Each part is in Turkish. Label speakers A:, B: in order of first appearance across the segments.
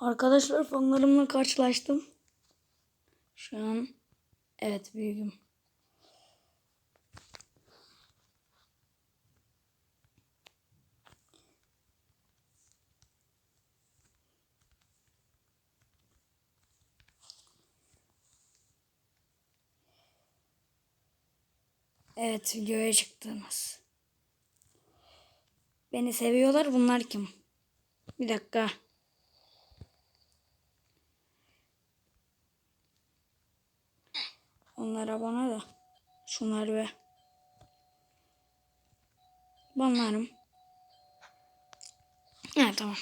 A: Arkadaşlar fanlarımla karşılaştım. Şu an evet büyüğüm. Evet videoya çıktınız. Beni seviyorlar bunlar kim? Bir dakika. Onlara bana da. Şunları ve. Banlarım. Evet tamam.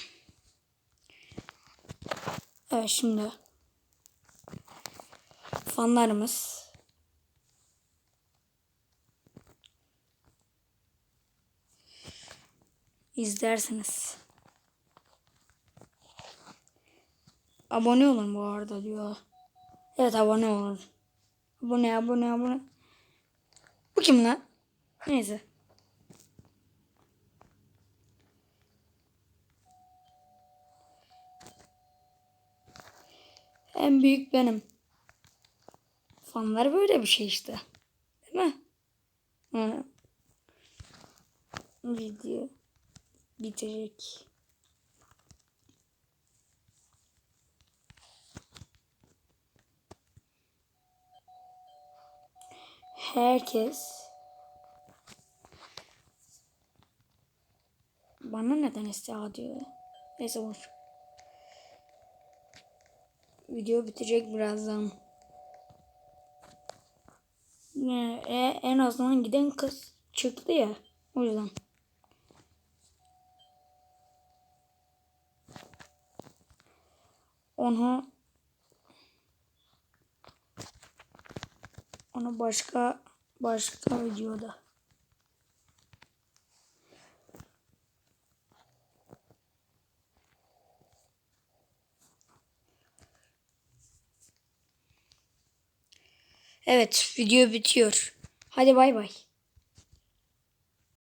A: Evet şimdi. Fanlarımız. İzlersiniz. Abone olun bu arada diyor. Evet abone olun. Abone abone abone. Bu kim lan? Neyse. En büyük benim. Fanlar böyle bir şey işte. Değil mi? Hı. Video bitecek. Herkes bana neden istihar diyor. Neyse boş. Video bitecek birazdan. Ne, e, en azından giden kız çıktı ya. O yüzden. Onu onu başka başka videoda. Evet video bitiyor. Hadi bay bay.